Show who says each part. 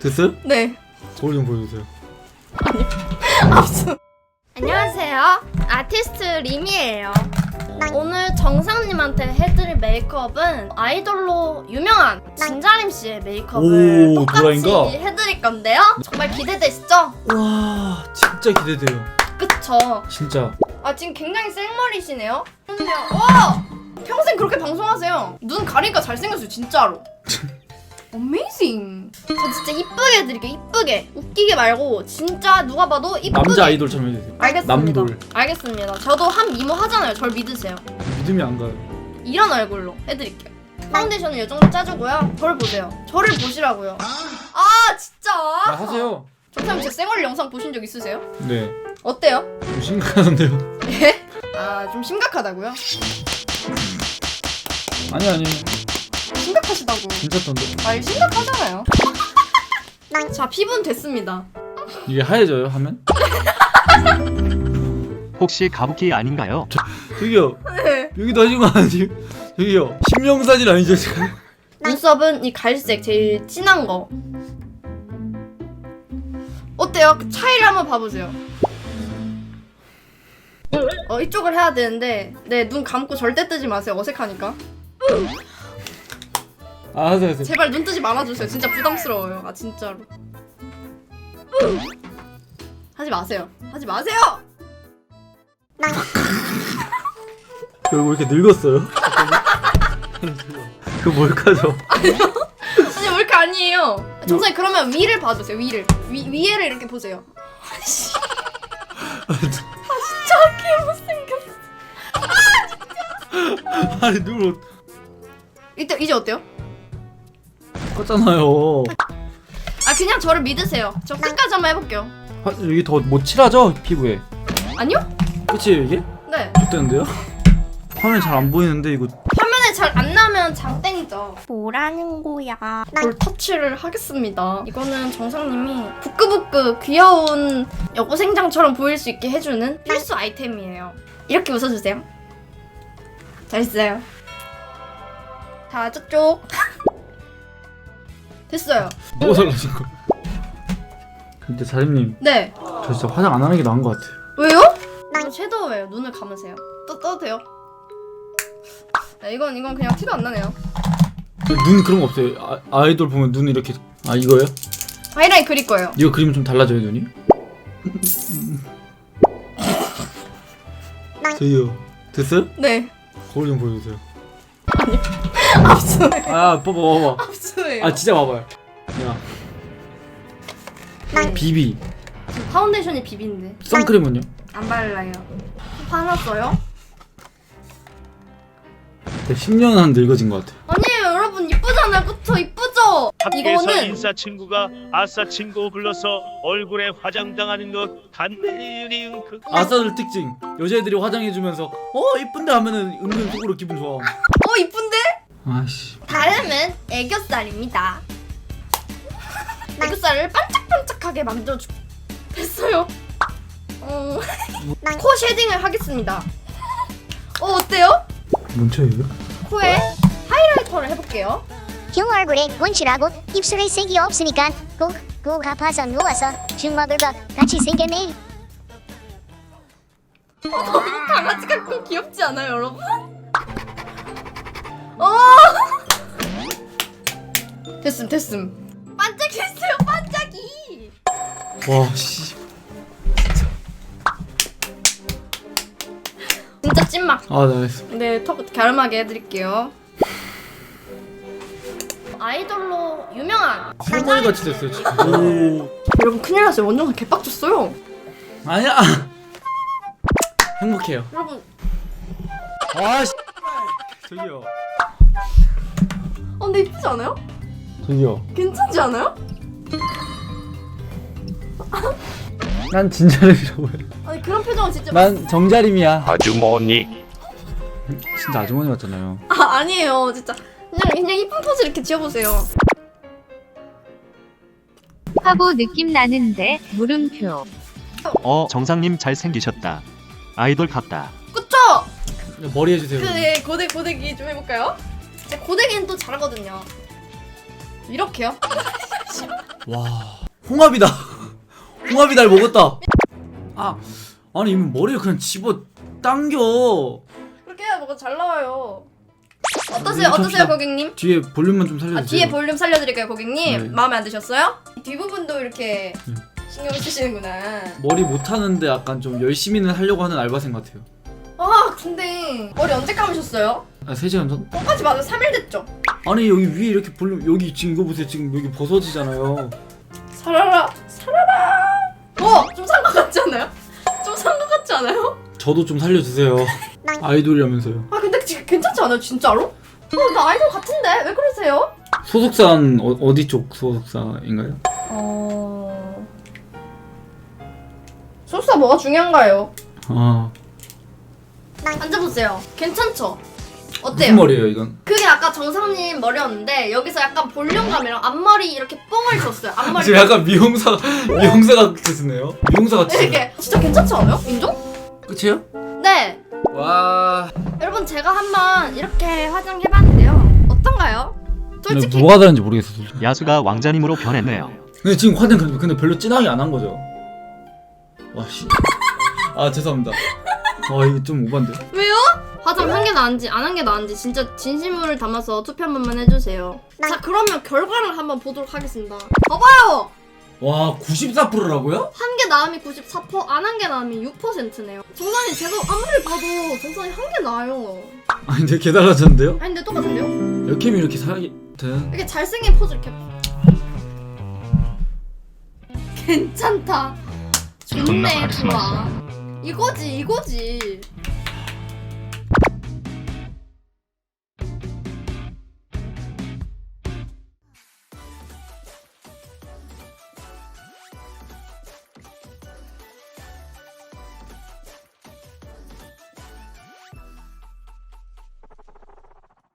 Speaker 1: 됐어요?
Speaker 2: 네.
Speaker 1: 거울 좀 보여주세요.
Speaker 2: 안녕하세요. 아티스트 리미예요. 오늘 정상님한테 해드릴 메이크업은 아이돌로 유명한 진자림 씨의 메이크업을
Speaker 1: 오,
Speaker 2: 똑같이
Speaker 1: 누라인가?
Speaker 2: 해드릴 건데요. 정말 기대되시죠?
Speaker 1: 와 진짜 기대돼요.
Speaker 2: 그쵸?
Speaker 1: 진짜.
Speaker 2: 아 지금 굉장히 생머리시네요. 와! 평생 그렇게 방송하세요. 눈 가리니까 잘생겼어요 진짜로. 어메이징. 저 진짜 이쁘게 해드릴게요. 이쁘게. 웃기게 말고 진짜 누가 봐도 이쁘게.
Speaker 1: 남자 아이돌처럼 해주세요.
Speaker 2: 알겠습니다.
Speaker 1: 남돌.
Speaker 2: 알겠습니다. 저도 한 미모 하잖아요. 절 믿으세요.
Speaker 1: 믿음이 안 가요.
Speaker 2: 이런 얼굴로 해드릴게요. 파운데이션을 이 정도 짜주고요. 저를 보세요. 저를 보시라고요. 아 진짜.
Speaker 1: 아, 하세요.
Speaker 2: 정사님 제 생얼 영상 보신 적 있으세요?
Speaker 1: 네.
Speaker 2: 어때요?
Speaker 1: 좀 심각하던데요.
Speaker 2: 예? 아 좀 심각하다고요?
Speaker 1: 아니 아니
Speaker 2: 심각하시다고.
Speaker 1: 괜찮던데.
Speaker 2: 아 심각하잖아요. 자 피부는 됐습니다.
Speaker 1: 이게 하얘져요 하면?
Speaker 3: 혹시 가부키 아닌가요?
Speaker 1: 저기요
Speaker 2: 네.
Speaker 1: 여기도 하신 거 아니에요? 저기요 심령사진 아니죠 지금?
Speaker 2: 눈썹은 이 갈색 제일 진한 거. 어때요? 그 차이를 한번 봐보세요. 어 이쪽을 해야 되는데 네 눈 감고 절대 뜨지 마세요 어색하니까
Speaker 1: 아 하세요 하세요.
Speaker 2: 제발 눈 뜨지 말아주세요. 진짜 부담스러워요. 아 진짜로. 하지 마세요. 하지 마세요!
Speaker 1: 결국 이렇게 늙었어요? 그 뭘까죠?
Speaker 2: 선생님 왜 이렇게 아니에요. 정선생 그러면 위를 봐주세요 위를. 위, 위에를 이렇게 보세요. 아씨 아 진짜 개 못생겼어.
Speaker 1: 아니 누굴
Speaker 2: 이때 이제 어때요?
Speaker 1: 껐잖아요.
Speaker 2: 아 그냥 저를 믿으세요 저 끝까지 한번 해볼게요
Speaker 1: 아, 여기 더못 칠하죠 피부에.
Speaker 2: 아니요?
Speaker 1: 그치 이게?
Speaker 2: 네
Speaker 1: 어땠는데요? 화면 잘 안 보이는데 이거
Speaker 2: 화면에 잘 안 나면 장땡이죠
Speaker 4: 뭐라는 거야?
Speaker 2: 볼 터치를 하겠습니다. 이거는 정상님이 부끄부끄 귀여운 여고생장처럼 보일 수 있게 해주는 필수 아이템이에요. 이렇게 웃어주세요. 잘했어요. 자, 저쪽. 됐어요.
Speaker 1: 뭐가 달라진 거? 근데 자림님
Speaker 2: 네.
Speaker 1: 저 진짜 화장 안 하는 게 나은 것 같아요.
Speaker 2: 왜요? 이거 섀도우예요. 눈을 감으세요. 떠, 떠도 돼요? 네, 이건, 이건 그냥 티도 안 나네요.
Speaker 1: 눈 그런 거 없어요. 아, 아이돌 보면 눈 이렇게 아 이거요?
Speaker 2: 하이라인 그릴 거예요.
Speaker 1: 이거 그리면 좀 달라져요 눈이? 저기요 됐어요?
Speaker 2: 네.
Speaker 1: 거울 좀 보여주세요.
Speaker 2: 압수해.
Speaker 1: 아 봐봐 봐봐.
Speaker 2: 압수 해요.
Speaker 1: 아 진짜 봐봐요. 야
Speaker 2: 네.
Speaker 1: 비비
Speaker 2: 지금 파운데이션이 비빈데.
Speaker 1: 선크림은요?
Speaker 2: 안 발라요. 화났어요?
Speaker 1: 네, 10년 한 늙어진 것 같아요.
Speaker 2: 아니에요 여러분 이쁘잖아요 그쵸 이쁘죠? 이거는
Speaker 5: 인사 친구가 아싸 친구 불러서 얼굴에 화장 당하는 것 단내리은 그
Speaker 1: 아싸들 특징 여자애들이 화장해주면서 어 이쁜데 하면은 은근 속으로 기분 좋아.
Speaker 2: 어 이쁜데?
Speaker 1: 아씨
Speaker 2: 다음은 애교살입니다 애교살을 반짝반짝하게 만들어주 됐어요 어... 코 쉐딩을 하겠습니다 어 어때요?
Speaker 1: 뭔차예요?
Speaker 2: 코에 하이라이터를 해볼게요
Speaker 4: 형 얼굴에 문치라고 입술에 색이 없으니까 꼭꼭 아파서 누워서 죽 먹을 것 같이 생겼네.
Speaker 2: 강아지 같고 귀엽지 않아요 여러분? 어 됐음 됐음 반짝했어요 반짝이
Speaker 1: 와 씨.
Speaker 2: 진짜 찐막
Speaker 1: 아 나이스.
Speaker 2: 네, 턱 갸름하게 해드릴게요. 아이돌로 유명한
Speaker 1: 할머니 같이 됐어요 지금. 오.
Speaker 2: 여러분 큰일 났어요. 원정상 개빡쳤어요.
Speaker 1: 아니야. 행복해요.
Speaker 2: 여러분,
Speaker 1: 아 씨. 저기요.
Speaker 2: 어, 근데 이쁘지 않아요?
Speaker 1: 저기요.
Speaker 2: 괜찮지 않아요?
Speaker 1: 난 진자림이라고 해.
Speaker 2: 아니 그런 표정은 진짜
Speaker 1: 난 정자림이야.
Speaker 5: 아주머니
Speaker 1: 진짜 아주머니 같잖아요.
Speaker 2: 아 아니에요, 진짜 그냥 그냥 이쁜 포즈 이렇게 지어보세요.
Speaker 6: 화보 느낌 나는데 물음표.
Speaker 3: 어 정상님 잘생기셨다. 아이돌 같다.
Speaker 2: 그쵸?
Speaker 1: 머리 해주세요.
Speaker 2: 그 예, 고데 고데기 좀 해볼까요? 제 고데기는 또 잘하거든요. 이렇게요?
Speaker 1: 와 홍합이다 홍합이 날 먹었다 아 아니 이거 머리를 그냥 집어 당겨
Speaker 2: 그렇게 해야 뭐가 잘 나와요. 어떠세요? 어떠세요,
Speaker 1: 봅시다.
Speaker 2: 고객님?
Speaker 1: 뒤에 볼륨만 좀 살려주세요
Speaker 2: 아 뒤에 볼륨 살려드릴까요, 고객님?
Speaker 1: 네.
Speaker 2: 마음에 안 드셨어요? 뒷부분도 이렇게
Speaker 1: 네.
Speaker 2: 신경 쓰시는구나.
Speaker 1: 머리 못하는데 약간 좀 열심히는 하려고 하는 알바생 같아요
Speaker 2: 아 근데 머리 언제 감으셨어요?
Speaker 1: 아 3시간 전?
Speaker 2: 뽕까지 맞아 3일 됐죠?
Speaker 1: 아니 여기 위에 이렇게 볼륨 여기 지금 이거 보세요 지금 여기 벗어지잖아요
Speaker 2: 살아라 살아라 어? 좀 산 것 같지 않아요? 좀 산 것 같지 않아요?
Speaker 1: 저도 좀 살려주세요 아이돌이라면서요
Speaker 2: 아 근데 지금 괜찮지 않아요 진짜로? 어, 나 아이돌 같은데? 왜 그러세요?
Speaker 1: 소속사는 어, 어디 쪽 소속사인가요?
Speaker 2: 어... 소스가 뭐가 중요한가요?
Speaker 1: 아
Speaker 2: 앉아보세요 괜찮죠? 어때요?
Speaker 1: 무슨 머리예요 이건?
Speaker 2: 그게 아까 정상님 머리였는데 여기서 약간 볼륨감이랑 앞머리 이렇게 뽕을 줬어요 앞머리
Speaker 1: 지금 약간 미용사 미용사 같으시네요 미용사 같으세요
Speaker 2: 이렇게 진짜 괜찮지 않아요? 인정?
Speaker 1: 끝이에요?
Speaker 2: 네
Speaker 1: 와
Speaker 2: 여러분 제가 한번 이렇게 화장해봤는데요 어떤가요? 솔직히
Speaker 1: 뭐가 다른지 모르겠어 솔직히.
Speaker 3: 야수가 왕자님으로 변했네요.
Speaker 1: 근데 지금 화장 근데, 근데 별로 진하게 안 한 거죠? 와 씨 아 죄송합니다 아 이거 좀 오반데
Speaker 2: 왜요? 화장 한게 나은지 안 한 게 나은지 진짜 진심을 담아서 투표 한 번만 해주세요. 자 그러면 결과를 한번 보도록 하겠습니다. 봐봐요!
Speaker 1: 와 94%라고요?
Speaker 2: 한 개 나음이 94%안 한 게 나음이 6%네요. 정상님 제가 아무리 봐도 정상이 한 개 나아요.
Speaker 1: 아니 근데 개 달라졌는데요?
Speaker 2: 아니 근데 똑같은데요?
Speaker 1: 여캠이 이렇게 살긴
Speaker 2: 이렇게 잘생긴 포즈 이렇게. 괜찮다. 좋네 좋아. 이거지 이거지